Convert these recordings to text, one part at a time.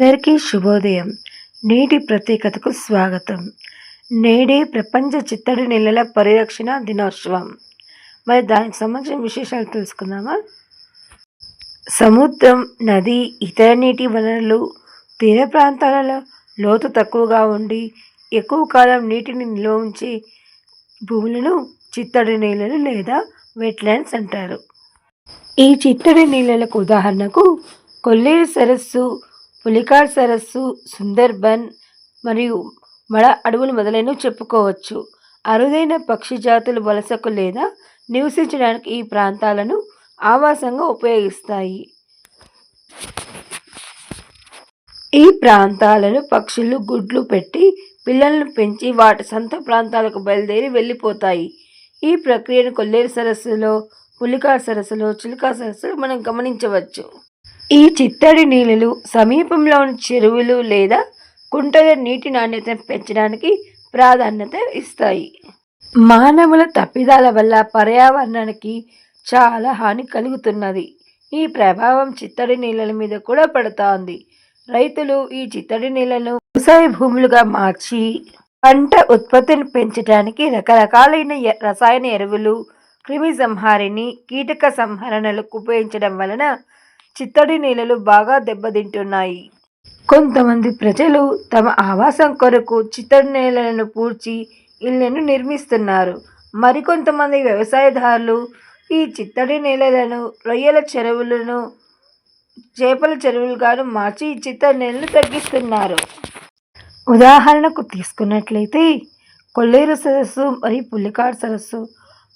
అందరికీ శుభోదయం. నేటి ప్రత్యేకతకు స్వాగతం. నేడే ప్రపంచ చిత్తడి నెలల పరిరక్షణ దినోత్సవం. మరి దానికి సంబంధించిన విశేషాలు తెలుసుకుందామా? సముద్రం నది ఇతర నీటి వనరులు తీర ప్రాంతాలలో లోతు తక్కువగా ఉండి ఎక్కువ కాలం నీటిని నిల్వ ఉంచే భూములను చిత్తడి నీళ్ళలు లేదా వెట్లాండ్స్ అంటారు. ఈ చిత్తడి నీళ్ళలకు ఉదాహరణకు కొల్లేరు సరస్సు పులికాడ్ సరస్సు సుందర్బన్ మరియు మడ అడవులు మొదలైనవి చెప్పుకోవచ్చు. అరుదైన పక్షి జాతులు వలసకు లేదా నివసించడానికి ఈ ప్రాంతాలను ఆవాసంగా ఉపయోగిస్తాయి. ఈ ప్రాంతాలను పక్షులు గుడ్లు పెట్టి పిల్లలను పెంచి వాటి సొంత ప్రాంతాలకు బయలుదేరి వెళ్ళిపోతాయి. ఈ ప్రక్రియను కొల్లేరు సరస్సులో పులికాడ్ సరస్సులో చిలుకా సరస్సులో మనం గమనించవచ్చు. ఈ చిత్తడి నీళ్ళలు సమీపంలోని చెరువులు లేదా కుంటల నీటి నాణ్యతను పెంచడానికి ప్రాధాన్యత ఇస్తాయి. మానవుల తప్పిదాల వల్ల పర్యావరణానికి చాలా హాని కలుగుతున్నది. ఈ ప్రభావం చిత్తడి నీళ్ళల మీద కూడా పడుతోంది. రైతులు ఈ చిత్తడి నీళ్ళను వ్యవసాయ భూములుగా మార్చి పంట ఉత్పత్తిని పెంచడానికి రకరకాలైన రసాయన ఎరువులు క్రిమి సంహారిణి కీటక సంహరణలకు ఉపయోగించడం వలన చిత్తడి నేలలు బాగా దెబ్బతింటున్నాయి. కొంతమంది ప్రజలు తమ ఆవాసం కొరకు చిత్తడి నేలలను పూడ్చి ఇళ్ళను నిర్మిస్తున్నారు. మరికొంతమంది వ్యవసాయదారులు ఈ చిత్తడి నేలలను రొయ్యల చెరువులను చేపల చెరువులుగాను మార్చి ఈ చిత్తడి నేలను తగ్గిస్తున్నారు. ఉదాహరణకు తీసుకున్నట్లయితే కొల్లేరు సరస్సు మరియు పుల్లికాడు సరస్సు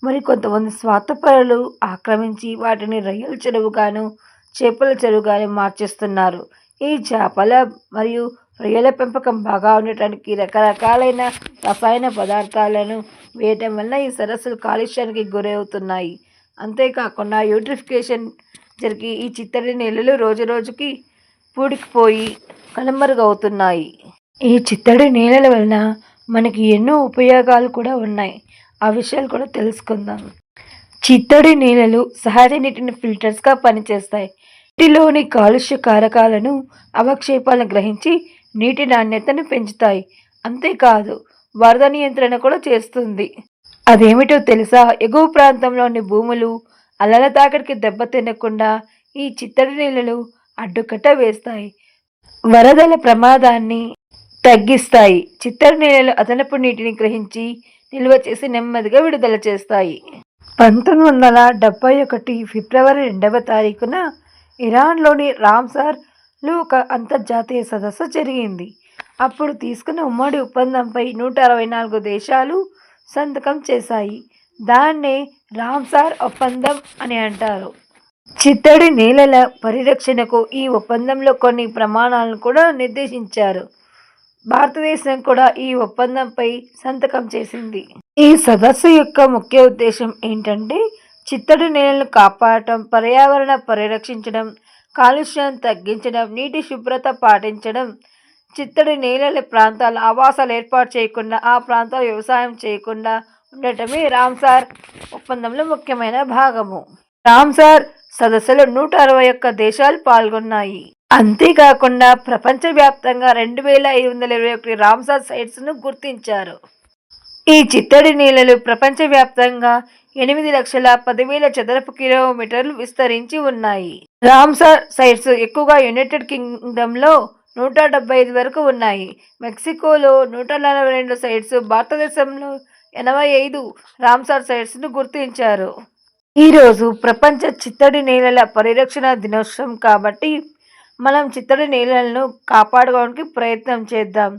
మరి కొంతమంది స్వార్థపరులు ఆక్రమించి వాటిని రొయ్యల చెరువుగాను చేపల చెరువుగానే మార్చేస్తున్నారు. ఈ చేపల మరియు రొయ్యల పెంపకం బాగా ఉండటానికి రకరకాలైన రసాయన పదార్థాలను వేయటం వల్ల ఈ సరస్సులు కాలుష్యానికి గురవుతున్నాయి. అంతేకాకుండా యూట్రిఫికేషన్ జరిగి ఈ చిత్తడి నీళ్ళలు రోజు రోజుకి పూడికిపోయి కనుమరుగవుతున్నాయి. ఈ చిత్తడి నీళ్ళల వలన మనకి ఎన్నో ఉపయోగాలు కూడా ఉన్నాయి. ఆ విషయాలు కూడా తెలుసుకుందాం. చిత్తడి నీళ్ళలు సహజ నీటిని ఫిల్టర్స్గా పనిచేస్తాయి. నీటిలోని కాలుష్య కారకాలను అవక్షేపాలను గ్రహించి నీటి నాణ్యతను పెంచుతాయి. అంతేకాదు వరద నియంత్రణ కూడా చేస్తుంది. అదేమిటో తెలుసా? ఎగువ ప్రాంతంలోని భూములు అలల తాకిడికి దెబ్బతినకుండా ఈ చిత్తడి నీళ్ళలు అడ్డుకట్ట వేస్తాయి. వరదల ప్రమాదాన్ని తగ్గిస్తాయి. చిత్తడి నీళ్ళలు అదనపు నీటిని గ్రహించి నిల్వ చేసి నెమ్మదిగా విడుదల చేస్తాయి. పంతొమ్మిది వందల డెబ్బై ఒకటి ఫిబ్రవరి రెండవ తారీఖున ఇరాన్లోని రామ్సార్లో ఒక అంతర్జాతీయ సదస్సు జరిగింది. అప్పుడు తీసుకున్న ఉమ్మడి ఒప్పందంపై నూట అరవై నాలుగు దేశాలు సంతకం చేశాయి. దాన్నే రామ్సార్ ఒప్పందం అని అంటారు. చిత్తడి నేలల పరిరక్షణకు ఈ ఒప్పందంలో కొన్ని ప్రమాణాలను కూడా నిర్దేశించారు. భారతదేశం కూడా ఈ ఒప్పందంపై సంతకం చేసింది. ఈ సదస్సు యొక్క ముఖ్య ఉద్దేశం ఏంటంటే చిత్తడి నేలను కాపాడటం పర్యావరణ పరిరక్షించడం కాలుష్యం తగ్గించడం నీటి శుభ్రత పాటించడం చిత్తడి నేలల ప్రాంతాల ఆవాసాలు ఏర్పాటు చేయకుండా ఆ ప్రాంతాలు వ్యవసాయం చేయకుండా ఉండటమే రామ్సార్ ఒప్పందంలో ముఖ్యమైన భాగము. రామ్సార్ సదస్సులో నూట అరవై ఒక్క దేశాలు పాల్గొన్నాయి. అంతేకాకుండా ప్రపంచవ్యాప్తంగా రెండు వేల ఐదు వందల ఇరవై ఒకటి రామ్సార్ సైట్స్ను గుర్తించారు. ఈ చిత్తడి నీళ్ళలు ప్రపంచవ్యాప్తంగా ఎనిమిది లక్షల పదివేల చదరపు కిలోమీటర్లు విస్తరించి ఉన్నాయి. రామ్సార్ సైట్స్ ఎక్కువగా యునైటెడ్ కింగ్డమ్లో నూట డెబ్బై ఐదు వరకు ఉన్నాయి. మెక్సికోలో నూట నలభై రెండు సైట్స్ భారతదేశంలో ఎనభై ఐదు రామ్సార్ సైట్స్ను గుర్తించారు. ఈరోజు ప్రపంచ చిత్తడి నేలల పరిరక్షణ దినోత్సవం కాబట్టి మనం చిత్తడి నేలలను కాపాడుకోవడానికి ప్రయత్నం చేద్దాం.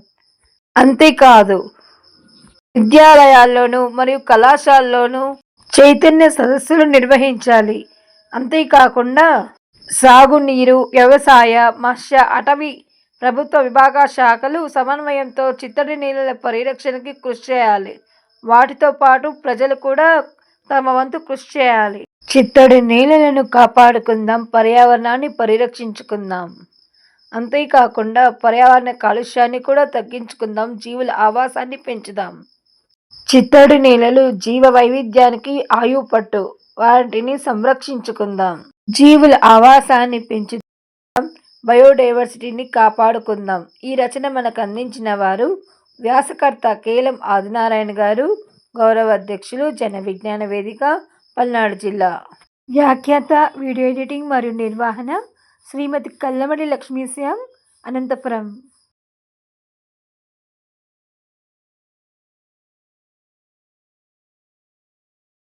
అంతేకాదు విద్యాలయాల్లోనూ మరియు కళాశాలలోనూ చైతన్య సదస్సులు నిర్వహించాలి. అంతేకాకుండా సాగునీరు వ్యవసాయ మత్స్య అటవీ ప్రభుత్వ విభాగ శాఖలు సమన్వయంతో చిత్తడి నీళ్ళ పరిరక్షణకి కృషి చేయాలి. వాటితో పాటు ప్రజలు కూడా తమ వంతు కృషి చేయాలి. చిత్తడి నీళ్ళను కాపాడుకుందాం పర్యావరణాన్ని పరిరక్షించుకుందాం. అంతేకాకుండా పర్యావరణ కాలుష్యాన్ని కూడా తగ్గించుకుందాం జీవుల ఆవాసాన్ని పెంచుదాం. చిత్తడి నేలలు జీవ వైవిధ్యానికి ఆయుపట్టు. వాటిని సంరక్షించుకుందాం. జీవుల ఆవాసాన్ని పెంచుదాం. బయోడైవర్సిటీని కాపాడుకుందాం. ఈ రచన మనకు అందించిన వారు వ్యాసకర్త కేలం ఆదినారాయణ గారు గౌరవ అధ్యక్షులు జన విజ్ఞాన వేదిక పల్నాడు జిల్లా. వ్యాఖ్యాత వీడియో ఎడిటింగ్ మరియు నిర్వహణ శ్రీమతి కల్లమడి లక్ష్మీశ్యామ్ అనంతపురం.